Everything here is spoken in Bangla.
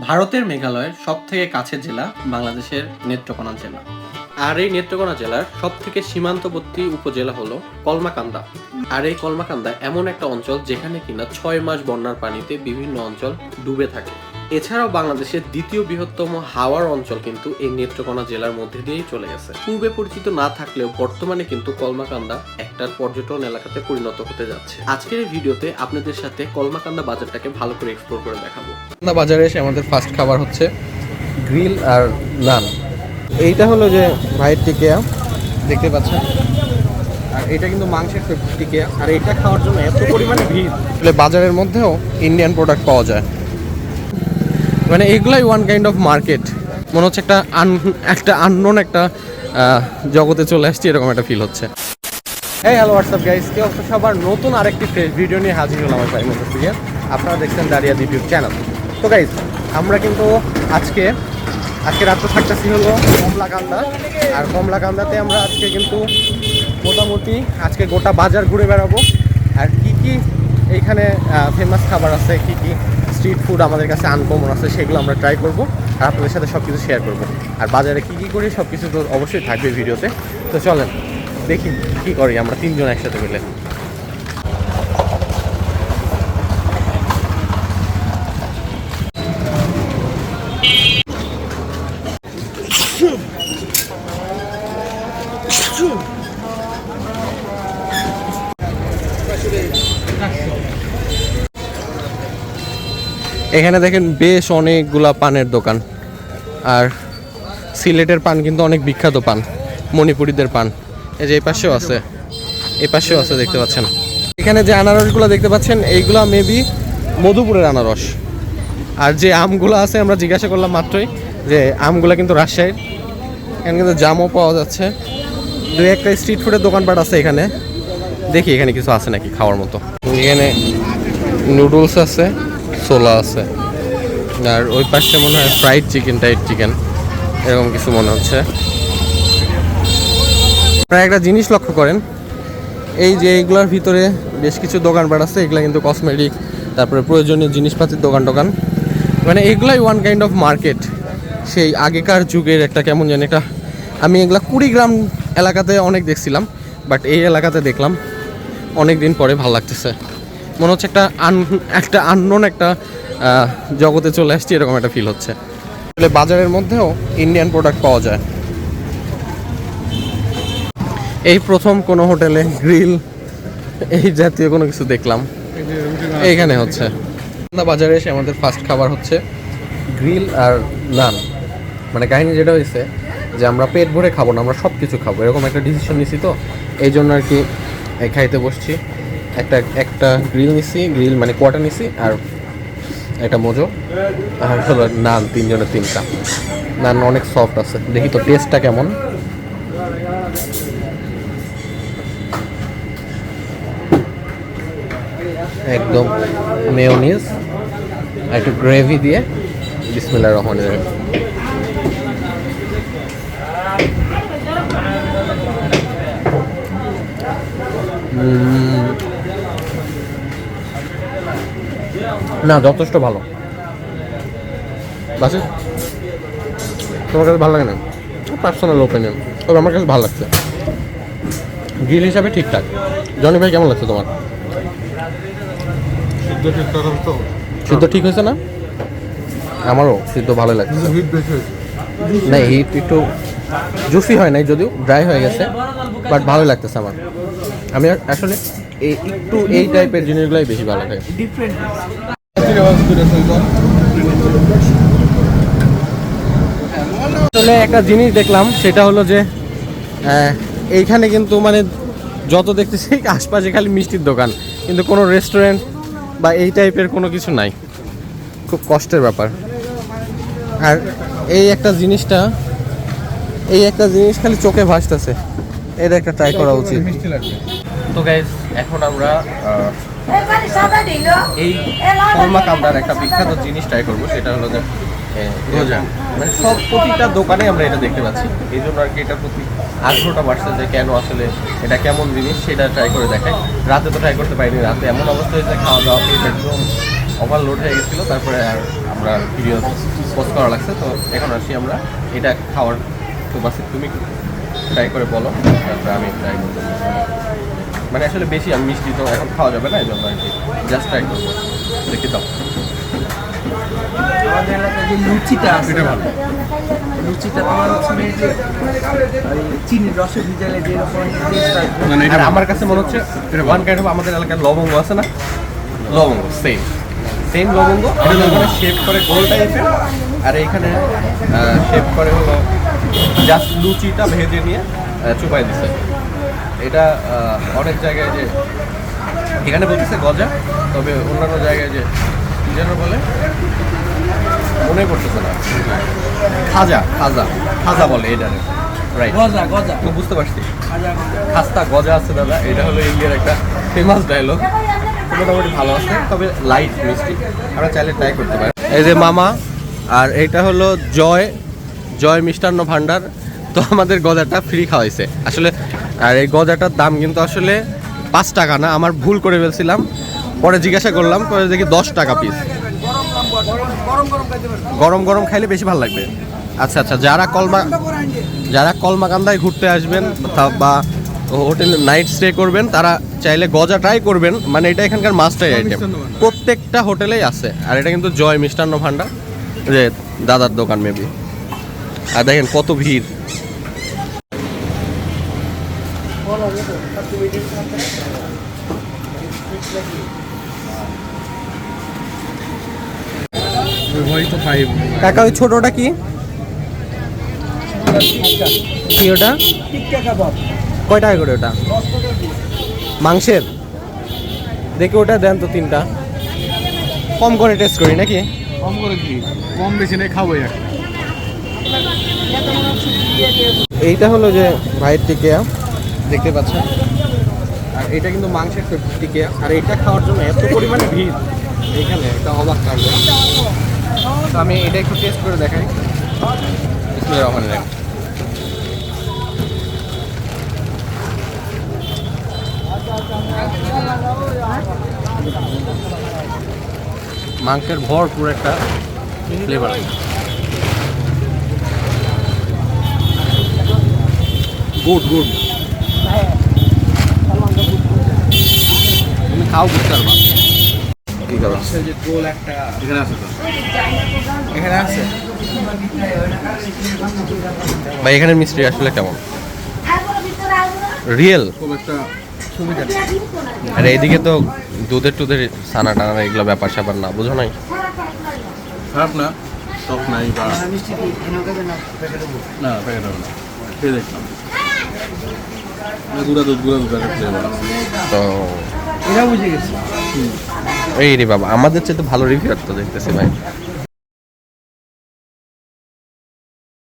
ভারতের মেঘালয়ের সব থেকে কাছের জেলা বাংলাদেশের নেত্রকোনা জেলা। আর এই নেত্রকোনা জেলার সব থেকে সীমান্তবর্তী উপজেলা হলো কলমাকান্দা। আর এই কলমাকান্দা এমন একটা অঞ্চল যেখানে কিনা ছয় মাস বন্যার পানিতে বিভিন্ন অঞ্চল ডুবে থাকে। এছাড়াও বাংলাদেশের দ্বিতীয় বৃহত্তম হাওয়ার অঞ্চল কিন্তু এই নেত্রকোনা জেলার মধ্যে দিয়েই চলে গেছে। পূর্বে পরিচিত না থাকলেও বর্তমানে কিন্তু কলমাকান্দা একটা পর্যটন এলাকাতে পরিণত হতে যাচ্ছে। আজকের এই ভিডিওতে আপনাদের সাথে কলমাকান্দা বাজারটাকে ভালো করে এক্সপ্লোর করে দেখাবো। বাজারে এসে আমাদের ফার্স্ট খাবার হচ্ছে গ্রিল আর নান। এইটা হলো যে ভাইয়ের টিকিয়া, দেখতে পাচ্ছেন? আর এটা কিন্তু মাংসের টিকিয়া। আর এটা খাওয়ার জন্য এত পরিমাণে ভিড়। বাজারের মধ্যেও ইন্ডিয়ান প্রোডাক্ট পাওয়া যায়। মানে এগুলাই ওয়ান কাইন্ড অফ মার্কেট মনে হচ্ছে একটা আন একটা আননোন একটা জগতে চলে আসছি, এরকম একটা ফিল হচ্ছে। এই হ্যালো হোয়াটসঅ্যাপ গাইস কি অবস্থা সবার নতুন আরেকটি ফ্রেশ ভিডিও নিয়ে হাজির হলাম আমার প্রাইম থেকে আপনারা দেখছেন দাঁড়িয়া ইউটিউব চ্যানেল তো গাইস আমরা কিন্তু আজকে আজকে রাত্রে থাকতেছি হলো কমলাকান্দা। আর কমলাকান্দাতে আমরা আজকে কিন্তু মোটামুটি আজকে গোটা বাজার ঘুরে বেড়াবো। আর কি কি এইখানে ফেমাস খাবার আছে, কি স্ট্রিট ফুড আমাদের কাছে আনকমন আছে, সেগুলো আমরা ট্রাই করব আর আপনাদের সাথে সব কিছু শেয়ার করব। আর বাজারে কি কি করি সব কিছু তো অবশ্যই থাকবে ভিডিওতে। তো চলেন, দেখি কি করি আমরা তিনজন একসাথে মিলে। এখানে দেখেন বেশ অনেকগুলা পানের দোকান। আর সিলেটের পান কিন্তু অনেক বিখ্যাত পান, মণিপুরীদের পান। এই যে এই পাশেও আছে, এই পাশেও আছে দেখতে পাচ্ছেন। এখানে যে আনারসগুলো দেখতে পাচ্ছেন, এইগুলা মেবি মধুপুরের আনারস। আর যে আমগুলো আছে, আমরা জিজ্ঞাসা করলাম মাত্রই যে আমগুলো কিন্তু রাজশাহীর। এখানে কিন্তু জামও পাওয়া যাচ্ছে। দু একটা স্ট্রিট ফুডের দোকানপাট আছে এখানে। দেখি এখানে কিছু আছে নাকি খাওয়ার মতো। এখানে নুডলস আছে। ছোলা আছে। আর ওই পাশে মনে হয় ফ্রাইড চিকেন টাইড চিকেন এরকম কিছু মনে হচ্ছে। আপনারা একটা জিনিস লক্ষ্য করেন, এই যে এইগুলোর ভিতরে বেশ কিছু দোকানপাট আছে, এগুলো কিন্তু কসমেটিক তারপরে প্রয়োজনীয় জিনিসপাতির দোকান টোকান। মানে এগুলাই ওয়ান কাইন্ড অফ মার্কেট সেই আগেকার যুগের একটা কেমন জানি একটা, আমি এগুলা কুড়িগ্রাম এলাকাতে অনেক দেখছিলাম বাট এই এলাকাতে দেখলাম অনেক দিন পরে ভালো লাগতেছে। মনে হচ্ছে একটা আন একটা আননোন একটা জগতে চলে আসছি, এরকম একটা ফিল হচ্ছে। আসলে বাজারের মধ্যেও ইন্ডিয়ান প্রোডাক্ট পাওয়া যায়। এই প্রথম কোনো হোটেলে গ্রিল এই জাতীয় কোনো কিছু দেখলাম। এইখানে হচ্ছে। বাজারে এসে আমাদের ফার্স্ট খাবার হচ্ছে গ্রিল আর নান মানে কাহিনী যেটা হয়েছে যে আমরা পেট ভরে খাব না, আমরা সব কিছু খাব। এরকম একটা ডিসিশন নিছি তো, এই জন্য আর কি খাইতে বসছি। একটা একটা গ্রিল নিছি গ্রিল মানে কোয়াটা নিছি আর একটা মোজো। আর হলো নান, তিনজনের তিনটা। নান অনেক সফট আছে। দেখি তো টেস্টটা কেমন। একদম মেয়োনিজ একটু গ্রেভি দিয়ে বিসমিল্লাহ রহমান রহিম। না যথেষ্ট ভালো। বাসে? তোমার কাছে ভালো লাগে না? পার্সোনাল ওপিনিয়ন তবে আমার কাছে ভালো লাগছে। গ্রিল হিসাবে ঠিকঠাক জনি ভাই কেমন লাগছে তোমার? সিদ্ধ ঠিক হয়েছে না? আমারও সিদ্ধ ভালো লাগছে। না হিট একটু জুসি হয় নাই যদিও ড্রাই হয়ে গেছে বাট ভালো লাগতেছে আমার। আমি আসলে এই একটু এই টাইপের জিনিসগুলোই বেশি ভালো লাগে। একটা জিনিস দেখলাম, সেটা হলো যে এইখানে কিন্তু মানে যত দেখতেছি, আশপাশে খালি মিষ্টির দোকান। কিন্তু কোনো রেস্টুরেন্ট বা এই টাইপের কোনো কিছু নাই। খুব কষ্টের ব্যাপার। আর এই একটা জিনিসটা, এই একটা জিনিস খালি চোখে ভাসতেছে। এটা একটা ট্রাই করা উচিত। তো গাইজ এখন আমরা এই কলমা কামড়ার একটা বিখ্যাত জিনিস ট্রাই করব সেটা হলো যে রোজা মানে সব প্রতিটা দোকানে আমরা এটা দেখতে পাচ্ছি। এই জন্য আর কি এটার প্রতি আগ্রহটা বাড়ছে যে কেন আসলে এটা কেমন জিনিস সেটা ট্রাই করে দেখাই। রাতে তো ট্রাই করতে পারিনি রাতে এমন অবস্থা হয়েছে খাওয়া দাওয়া পেট একদম ওভারলোড হয়ে গেছিল তারপরে আর আমরা ভিডিও পোস্ট করা লাগছে। তো এখন আসি আমরা এটা খাওয়ার তো বাসে তুমি ট্রাই করে বলো তারপরে আমি ট্রাই করব। মানে আসলে বেশি আমি মিষ্টি তো এখন খাওয়া যাবে না এই জন্য আর কি। জাস্ট ট্রাই করব। দেখি দাও? আমাদের এলাকায় যে লুচিটা আছে লুচিটা তোমার হচ্ছে যে চিনির রসে ভিজালে যেরকম মানে এটা আমার কাছে মনে হচ্ছে ওয়ান কাইন্ড অফ আমাদের এলাকায় লবঙ্গ আছে না? লবঙ্গ সেম সেম লবঙ্গ শেপ করে গোল টাইপের আর এখানে শেপ করে হলো জাস্ট লুচিটা ভেজে নিয়ে চুপাই দিছে। এটা অনেক জায়গায় যে এখানে বলতেছে গজা তবে অন্যান্য জায়গায় যে যেন বলে মনে করতেছে না। খাজা খাজা খাজা বলে এটা। রাইট গজা গজা। তো বুঝতে পারছি। খাস্তা গজা আছে দাদা এটা হলো ইন্ডিয়ার একটা ফেমাস ডায়লগ মোটামুটি ভালো আছে তবে লাইট মিষ্টি। আমরা চাইলে ট্রাই করতে পারি। এই যে মামা আর এইটা হলো জয় জয় মিষ্টান্ন ভান্ডার। তো আমাদের গজাটা ফ্রি খাওয়াইছে। আসলে আর এই গজাটার দাম কিন্তু আসলে পাঁচ টাকা না আমার ভুল করে ফেলছিলাম। পরে জিজ্ঞাসা করলাম পরে দেখি দশ টাকা পিস গরম গরম খাইলে বেশি ভালো লাগবে। আচ্ছা আচ্ছা যারা কলমা যারা কলমাকান্দায় ঘুরতে আসবেন বা হোটেলে নাইট স্টে করবেন তারা চাইলে গজা ট্রাই করবেন। মানে এটা এখানকার মাস্টার আইটেম প্রত্যেকটা হোটেলেই আছে। আর এটা কিন্তু জয় মিষ্টান্ন ভান্ডার। যে দাদার দোকান মেবি আর দেখেন কত ভিড়। কাকা ওই ছোটটা কি? কি ওটা? কয় টাকা করে ওটা? মাংসের? দেখি ওটা দেন তো তিনটা। কম করে টেস্ট করি নাকি? কম করে কি? কম বেশি নেই খাবোই এইটা হলো যে ভাইয়ের টিকিয়া। দেখতে পাচ্ছেন। আর এটা কিন্তু মাংসের টিকিয়া আর এটা খাওয়ার জন্য এত পরিমাণে ভিড়। এখানে এটা অবাক কাণ্ড। তো আমি এটা একটু টেস্ট করে দেখাই। বিসমিল্লাহির রহমানির রহিম। মাংসের ভরপুর একটা ফ্লেভার গুড গুড তুমি খাও বুঝতে পারবা। কি করো যে গোল একটা এখানে আছে তো? ভাই এখানে মিস্ত্রি আসলে কেমন? রিয়েল খুব একটা আর এইদিকে তো দুধের টুধের সানা টানা এগুলো ব্যাপার স্যাপার না বুঝো নাই? খারাপ না? টক নাই বা মিষ্টি কি? এনে দেবে। না প্যাকেট হবে না। খেয়ে দেখলাম। গুঁড়া দুধ গুঁড়া দুধ একটা তো এটা বুঝে গেছি। এই রে বাবা আমাদের চেয়ে তো ভালো রিভিউ তো দেখতেছি ভাই।